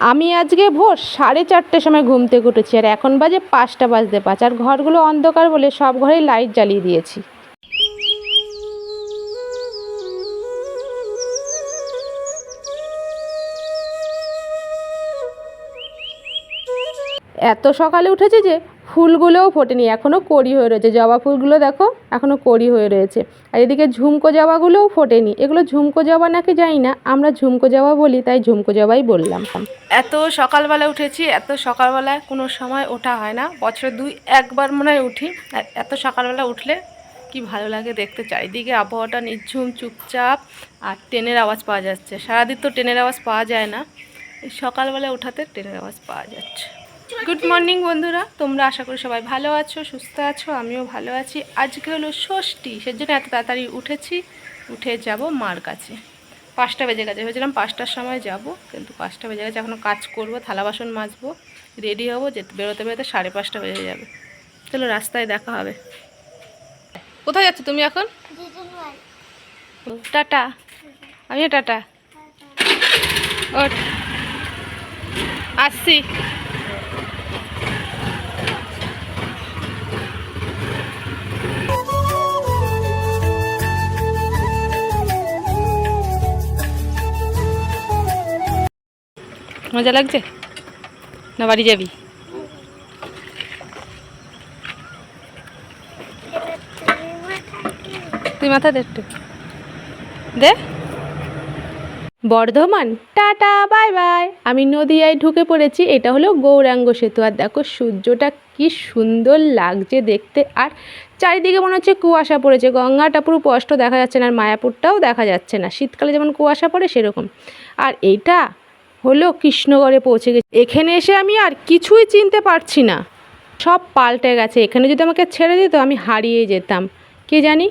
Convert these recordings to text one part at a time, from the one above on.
আমি আজকে ভোর সাড়ে চারটের সময় ঘুম থেকে উঠেছি আর এখন বাজে পাঁচটা বাজতে পাঁচ আর ঘরগুলো অন্ধকার বলে সব ঘরেই লাইট জ্বালিয়ে দিয়েছি। এত সকালে উঠেছে যে ফুলগুলোও ফোটেনি এখনও কড়ি হয়ে রয়েছে। জবা ফুলগুলো দেখো এখনও কড়ি হয়ে রয়েছে। আর এদিকে ঝুমকো জবাগুলোও ফোটেনি। এগুলো ঝুমকো জবা নাকি জানি না, আমরা ঝুমকো জবা বলি, তাই ঝুমকো জবাই বললাম। এত সকালবেলা উঠেছি, এত সকালবেলায় কোনো সময় ওঠা হয় না। বছরে দুই, একবার মনে হয় উঠি। আর এত সকালবেলা উঠলে কি ভালো লাগে দেখতে। চারিদিকে আবহাওয়াটা নিঝুম, চুপচাপ, আর ট্রেনের আওয়াজ পাওয়া যাচ্ছে। সারাদিন তো ট্রেনের আওয়াজ পাওয়া যায় না। সকালবেলা ওঠাতে ট্রেনের আওয়াজ পাওয়া যাচ্ছে। গুড মর্নিং বন্ধুরা। তোমরা আশা করি সবাই ভালো আছো সুস্থ আছো আমিও ভালো আছি। আজকে হলো ষষ্ঠী সেজন্য এত তাড়াতাড়ি উঠেছি উঠে যাব মার কাছে। পাঁচটা বেজে গেছে ভেবেছিলাম পাঁচটার সময় যাব কিন্তু পাঁচটা বেজে গেছে এখনও কাজ করব থালা বাসন মাজবো রেডি হব যেতে বেরোতে বেরোতে সাড়ে পাঁচটা বেজে যাবে। চলো রাস্তায় দেখা হবে। কোথায় যাচ্ছ তুমি এখন? টাটা। আমিও টাটা। ওঠ। আসছি। মজা লাগছে? না বাড়ি যাবি? তুই মাথা দে একটু। দে। বর্ধমান। Tata, bye bye. আমি নদিয়ায় ঢুকে পড়েছি, এটা হলো গৌরাঙ্গ সেতু। আর দেখো সূর্যটা কি সুন্দর লাগছে দেখতে। আর চারিদিকে মনে হচ্ছে কুয়াশা পড়েছে। গঙ্গাটা পুরো স্পষ্ট দেখা যাচ্ছে না, আর মায়াপুরটাও দেখা যাচ্ছে না। শীতকালে যেমন কুয়াশা পড়ে সেরকম। আর এইটা হলো কৃষ্ণগড়ে পৌঁছে গেছি। এখানে এসে আমি আর কিছুই চিনতে পারছি না। সব পাল্টে গেছে। এখানে যদি আমাকে ছেড়ে দিত, আমি হারিয়ে যেতাম। কে জানি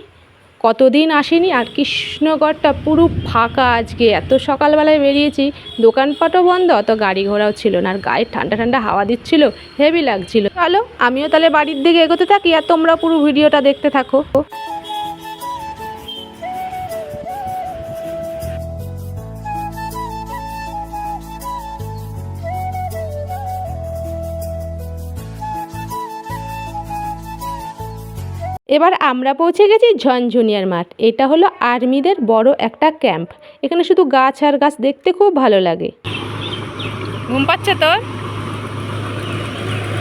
কতদিন আসেনি আর কৃষ্ণগড়টা পুরো ফাঁকা আজকে। এত সকালবেলায় বেরিয়েছি, দোকানপাটও বন্ধ, অত গাড়ি ঘোড়াও ছিল না। আর গায়ে ঠান্ডা ঠান্ডা হাওয়া দিচ্ছিল হেভি লাগছিল। চলো, আমিও তাহলে বাড়ির দিকে এগোতে থাকি আর তোমরা পুরো ভিডিওটা দেখতে থাকো। এবার আমরা পৌঁছে গেছি ঝনঝুনিয়ার মাঠ। এটা হলো আর্মিদের বড় একটা ক্যাম্প। এখানে শুধু গাছ আর গাছ দেখতে খুব ভালো লাগে। ঘুম পাচ্ছে তোর?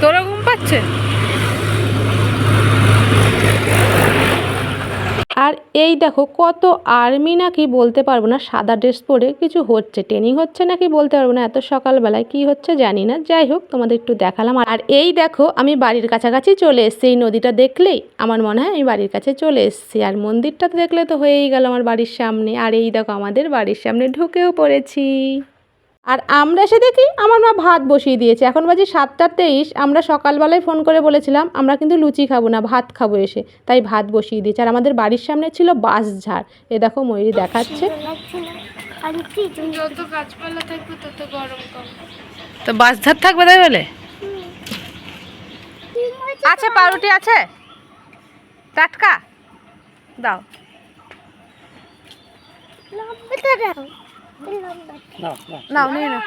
তোরা ঘুম পাচ্ছে? আর এই দেখো কত আর্মি নাকি বলতে পারব না, সাদা ড্রেস পরে কিছু হচ্ছে ট্রেনিং হচ্ছে নাকি বলতে পারব না, এত সকালবেলায় কি হচ্ছে জানি না। যাই হোক, তোমাদের একটু দেখালাম। আর এই দেখো, আমি বাড়ির কাছাকাছি চলে এসেছি, এই নদীটা দেখলেই আমার মনে হয় আমি বাড়ির কাছে চলে এসেছি। আর মন্দিরটা তো দেখলে তো হয়েই গেল আমার বাড়ির সামনে। আর এই দেখো, আমাদের বাড়ির সামনে ঢুকেও পড়েছি। আর আমরা এসে দেখি আমার মা ভাত বসিয়ে দিয়েছে। এখন বাজে সাতটা তেইশ আমরা সকালবেলায় ফোন করে বলেছিলাম আমরা কিন্তু লুচি খাব না ভাত খাব এসে। তাই ভাত বসিয়ে দিয়েছে। আর আমাদের বাড়ির সামনে ছিল বাঁশ ঝাড়। এ দেখো ময়ূরী দেখাচ্ছে। তো বাঁশ ঝাড় থাকবে তাই বলে? আছে পাউরুটি আছে? টাটকা? দাও। নাও নিয়ে নাও।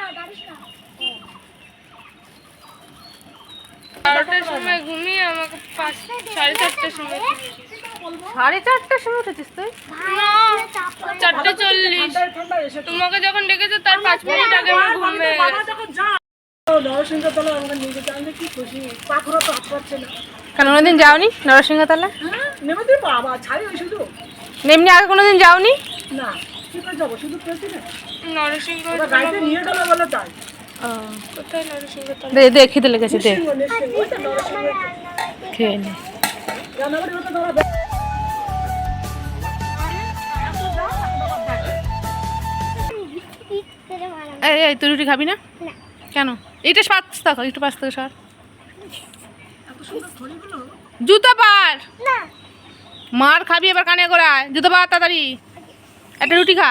সময় ঘুমিয়ে আমাকে সাড়ে চারটার সময় সাড়ে চারটার সময় উঠেছিস তুই? চারটে চল্লিশ। তোমাকে যখন ডেকেছো তার পাঁচ মিনিট আগে আমার ঘুম ভেঙে কেন কোনোদিন যাওনি নরসিংহতলা নেমে বাবা ছাড়ি ওই শুধু। এমনি আগে কোনোদিন যাওনি? না। যাব শুধু প্রেসিডেন্ট? নরসিংহ গাড়িতে নিয়ে গেল বলে তাই। কোথায় নরসিংহ দে দে খিদে লেগেছে দে। খেয়ে নে। রান্নাবাড়ি হতে ধরা এই এই তুই রুটি খাবি না? কেন? এইটা পাঁচ থাকো একটু পাঁচ থেকে সর জুতো পার। মার খাবি এবার কানে গোড়ায়। জুতো পার তাড়াতাড়ি। একটা রুটি খা।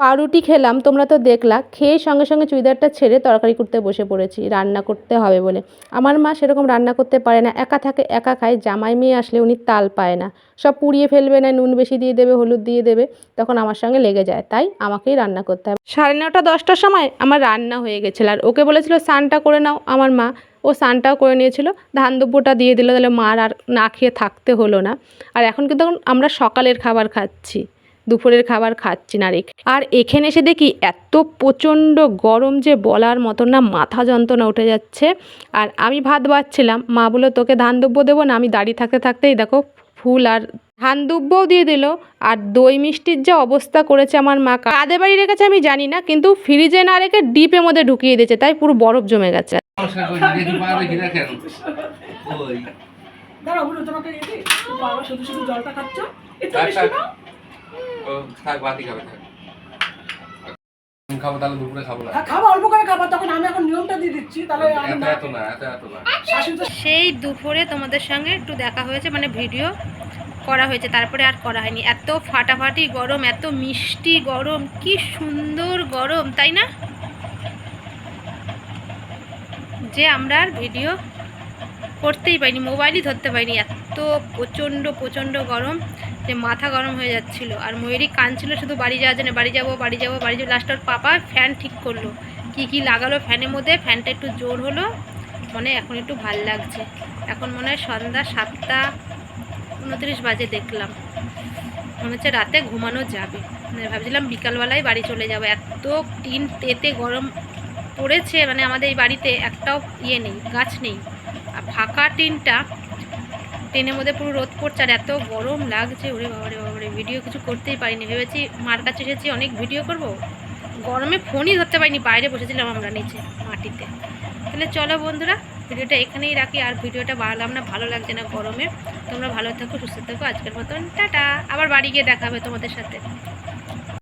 পাউরুটি খেলাম, তোমরা তো দেখলা, খেয়ে সঙ্গে সঙ্গে চুড়িদারটা ছেড়ে তরকারি করতে বসে পড়েছি, রান্না করতে হবে বলে। আমার মা সেরকম রান্না করতে পারে না, একা থাকে, একা খায়, জামাই মেয়ে আসলে উনি তাল পায় না। সব পুড়িয়ে ফেলবে না, নুন বেশি দিয়ে দেবে, হলুদ দিয়ে দেবে, তখন আমার সঙ্গে লেগে যায়, তাই আমাকেই রান্না করতে হবে। সাড়ে নটা, দশটার সময় আমার রান্না হয়ে গেছিল, আর ওকে বলেছিল, স্নানটা করে নাও। আমার মা, ও স্নানটাও করে নিয়েছিল, ধান দুব্বোটা দিয়ে দিল, তাহলে মার আর না খেয়ে থাকতে হলো না। আর এখন কিন্তু আমরা সকালের খাবার খাচ্ছি। দুপুরের খাবার খাচ্ছি না আর এখ- আর এখানে এসে দেখি এত প্রচণ্ড গরম যে বলার মতো না, মাথা যন্ত্রণা উঠে যাচ্ছে। আর আমি ভাত বাচ্ছিলাম মা বলল, তোকে ধান দুব্বো দেবো না? আমি দাঁড়িয়ে থাকতে থাকতেই দেখো ফুল আর ধান দুব্বোও দিয়ে দিল। আর দই মিষ্টির যা অবস্থা করেছে আমার মা, কাদের বাড়ি রেখেছে আমি জানি না, কিন্তু ফ্রিজে না রেখে ডিপের মধ্যে ঢুকিয়ে দিয়েছে, তাই পুরো বরফ জমে গেছে। নমস্কার করি দেখি পা দেখি না কেন ওই দাঁড়া বুড়ো তোমাকে জলটা খাচ্ছ থাক, মিষ্টি থাক। দাও ও থাক বাতি খাবে থাক খাব তাহলে দুপুরে খাব না। হ্যাঁ, অল্প করে খাবা তখন আমি এখন নিয়মটা দিয়ে দিচ্ছি তাহলে এত এত না এত এত না। সেই দুপুরে তোমাদের সঙ্গে একটু দেখা হয়েছে মানে ভিডিও করা হয়েছে তারপরে আর করা হয়নি। এত ফাটাফাটি গরম এত মিষ্টি গরম কি সুন্দর গরম তাই না? যে আমরা আর ভিডিও করতেই পাইনি মোবাইলই ধরতে পাইনি এত প্রচণ্ড প্রচণ্ড গরম। যে মাথা গরম হয়ে যাচ্ছিল। আর ময়ূরী কাঁদছিল শুধু, বাড়ি যাওয়ার জন্য, বাড়ি যাব বাড়ি যাব বাড়ি যাব। লাস্ট ওর পাপা ফ্যান ঠিক করল। কি কি লাগালো ফ্যানের মধ্যে? ফ্যানটা একটু জোর হলো। মনে এখন একটু ভালো লাগছে। এখন মনে হয় সন্ধ্যা সাতটা উনত্রিশ বাজে দেখলাম। মনে হচ্ছে রাতে ঘুমানো যাবে। মানে ভাবছিলাম বিকালবেলায় বাড়ি চলে যাব। এত টিন তেতে গরম পড়েছে মানে আমাদের এই বাড়িতে একটাও ইয়ে নেই, গাছ নেই। আর ফাঁকা টিনটা টেনের মধ্যে পুরো রোদ পড়ছে আর এত গরম লাগছে। ওরে বাবারে বাবারে ভিডিও কিছু করতেই পারিনি। ভেবেছি মার কাছে এসেছি, অনেক ভিডিও করব। গরমে ফোনই ধরতে পারিনি, বাইরে বসেছিলাম আমরা নিচে মাটিতে। তাহলে চলো বন্ধুরা ভিডিওটা এখানেই রাখি। আর ভিডিওটা বাড়লাম না, ভালো লাগছে না গরমে। তোমরা ভালো থাকো, সুস্থ থাকো। আজকের মতন, টাটা। আবার বাড়ি গিয়ে দেখা হবে তোমাদের সাথে।